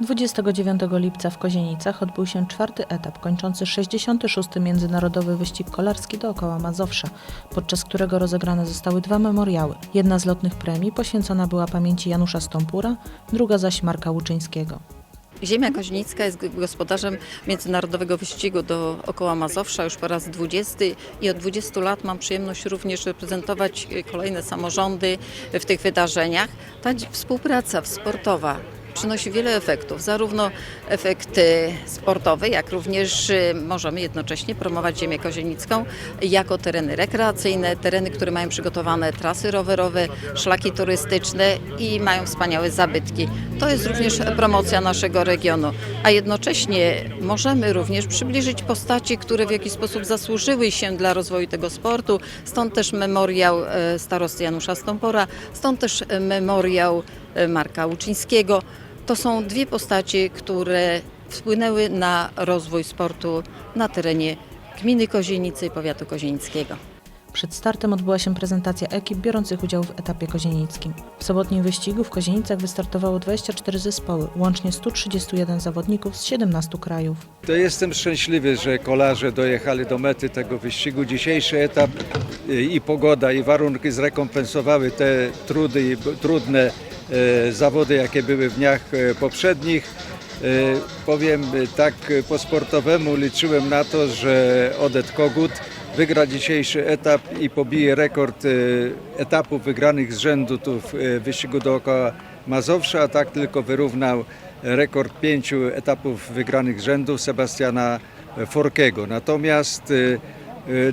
29 lipca w Kozienicach odbył się czwarty etap kończący 66. Międzynarodowy Wyścig Kolarski dookoła Mazowsza, podczas którego rozegrane zostały dwa memoriały. Jedna z lotnych premii poświęcona była pamięci Janusza Stąpura, druga zaś Marka Łuczyńskiego. Ziemia Koźnicka jest gospodarzem międzynarodowego wyścigu dookoła Mazowsza już po raz 20 i od 20 lat mam przyjemność również reprezentować kolejne samorządy w tych wydarzeniach. Ta współpraca sportowa przynosi wiele efektów, zarówno efekty sportowe, jak również y, możemy jednocześnie promować ziemię kozienicką jako tereny rekreacyjne, tereny, które mają przygotowane trasy rowerowe, szlaki turystyczne i mają wspaniałe zabytki. To jest również promocja naszego regionu, a jednocześnie możemy również przybliżyć postaci, które w jakiś sposób zasłużyły się dla rozwoju tego sportu. Stąd też memoriał e, starosty Janusza Stąpora, stąd też memoriał e, Marka Łuczyńskiego. To są dwie postaci, które wpłynęły na rozwój sportu na terenie gminy Kozienicy i powiatu kozienickiego. Przed startem odbyła się prezentacja ekip biorących udział w etapie kozienickim. W sobotnim wyścigu w Kozienicach wystartowało 24 zespoły, łącznie 131 zawodników z 17 krajów. To jestem szczęśliwy, że kolarze dojechali do mety tego wyścigu. Dzisiejszy etap y, i pogoda i warunki zrekompensowały te trudy i trudne zawody, jakie były w dniach e, poprzednich. E, Powiem e, tak e, po sportowemu liczyłem na to, że Odet Kogut wygra dzisiejszy etap i pobije rekord e, etapów wygranych z rzędu tu w e, wyścigu dookoła Mazowsza, a tak tylko wyrównał rekord pięciu etapów wygranych z rzędu Sebastiana Forkego. Natomiast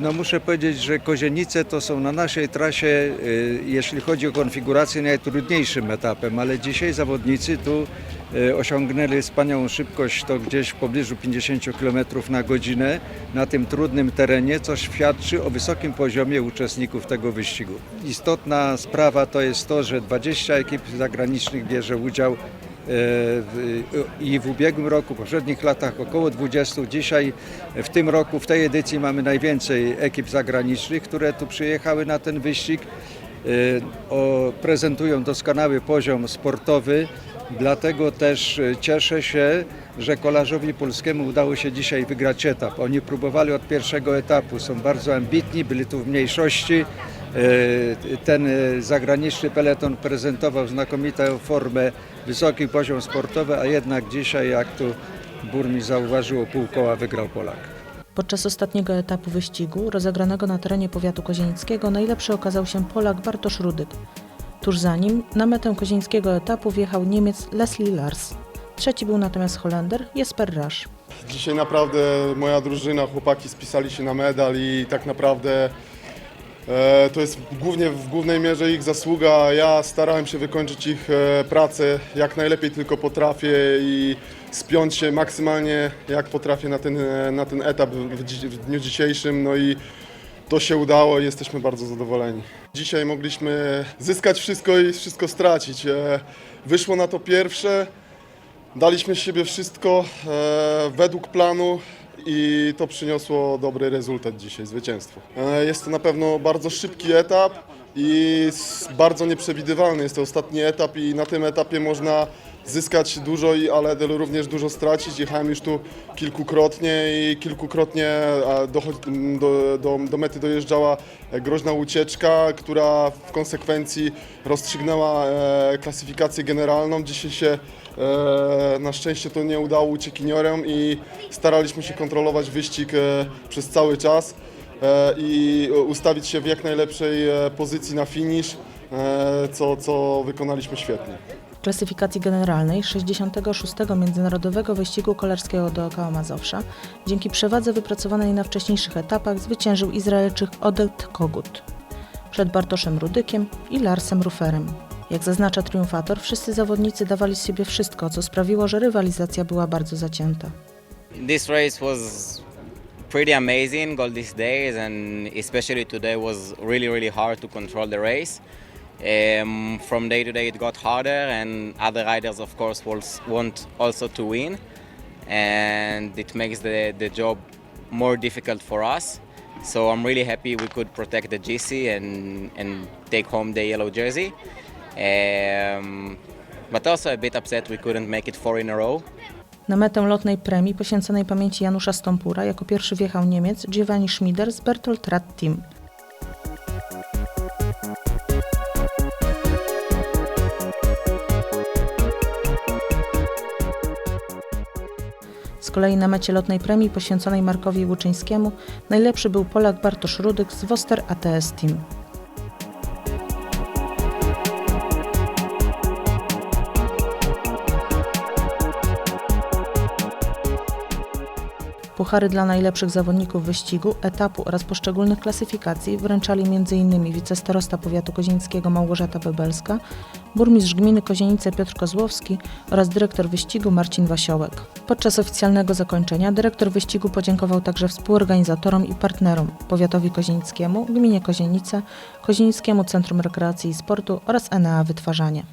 no muszę powiedzieć, że Kozienice to są na naszej trasie, y, jeśli chodzi o konfigurację, najtrudniejszym etapem, ale dzisiaj zawodnicy tu y, osiągnęli wspaniałą szybkość, to gdzieś w pobliżu 50 km na godzinę na tym trudnym terenie, co świadczy o wysokim poziomie uczestników tego wyścigu. Istotna sprawa to jest to, że 20 ekip zagranicznych bierze udział i w ubiegłym roku, w poprzednich latach około 20. Dzisiaj w tym roku, w tej edycji mamy najwięcej ekip zagranicznych, które tu przyjechały na ten wyścig. E, O, prezentują doskonały poziom sportowy, dlatego też e, cieszę się, że kolarzowi polskiemu udało się dzisiaj wygrać etap. Oni próbowali od pierwszego etapu, są bardzo ambitni, byli tu w mniejszości. E, Ten e, zagraniczny peleton prezentował znakomitą formę, wysoki poziom sportowy, a jednak dzisiaj, jak tu burmistrz zauważył, pół koła wygrał Polak. Podczas ostatniego etapu wyścigu, rozegranego na terenie powiatu kozienickiego, najlepszy okazał się Polak Bartosz Rudyk. Tuż za nim na metę kozienickiego etapu wjechał Niemiec Leslie Lars. Trzeci był natomiast Holender Jesper Rasch. Dzisiaj naprawdę moja drużyna, chłopaki spisali się na medal i tak naprawdę to jest głównie w głównej mierze ich zasługa. Ja starałem się wykończyć ich e, pracę jak najlepiej tylko potrafię i spiąć się maksymalnie jak potrafię na ten, e, na ten etap w, w dniu dzisiejszym. No i to się udało i jesteśmy bardzo zadowoleni. Dzisiaj mogliśmy zyskać wszystko i wszystko stracić. E, Wyszło na to pierwsze. Daliśmy z siebie wszystko e, według planu i to przyniosło dobry rezultat dzisiaj, zwycięstwo. E, jest to na pewno bardzo szybki etap i bardzo nieprzewidywalny. Jest to ostatni etap i na tym etapie można zyskać dużo, ale również dużo stracić. Jechałem już tu kilkukrotnie i kilkukrotnie dochod- do, do, do mety dojeżdżała e, groźna ucieczka, która w konsekwencji rozstrzygnęła e, klasyfikację generalną. Dzisiaj się E, Na szczęście to nie udało uciekiniorom i staraliśmy się kontrolować wyścig przez cały czas i ustawić się w jak najlepszej pozycji na finish, e, co, co wykonaliśmy świetnie. Klasyfikacji generalnej 66. Międzynarodowego Wyścigu Kolarskiego dookoła Mazowsza dzięki przewadze wypracowanej na wcześniejszych etapach zwyciężył Izraelczyk Odet Kogut przed Bartoszem Rudykiem i Larsem Ruferem. Jak zaznacza triumfator, wszyscy zawodnicy dawali z siebie wszystko, co sprawiło, że rywalizacja była bardzo zacięta. This race was pretty amazing all these days, and especially today was really, really hard to control the race. Um, from day to day, it got harder, and other riders, of course, want also to win, and it makes the, the job more difficult for us. So I'm really happy we could protect the GC and, and take home the yellow jersey. Um, but also a bit upset we couldn't make it four in a row. Na metę lotnej premii poświęconej pamięci Janusza Stąpura jako pierwszy wjechał Niemiec Giovanni Schmider z Bertolt Team. Kolei na mecie lotnej premii poświęconej Markowi Łuczyńskiemu najlepszy był Polak Bartosz Rudyk z Woster ATS Team. Puchary dla najlepszych zawodników wyścigu, etapu oraz poszczególnych klasyfikacji wręczali m.in. wicestarosta powiatu kozienickiego Małgorzata Bebelska, burmistrz gminy Kozienice Piotr Kozłowski oraz dyrektor wyścigu Marcin Wasiołek. Podczas oficjalnego zakończenia dyrektor wyścigu podziękował także współorganizatorom i partnerom powiatowi kozienickiemu, gminie Kozienice, Kozienickiemu Centrum Rekreacji i Sportu oraz Enea Wytwarzanie.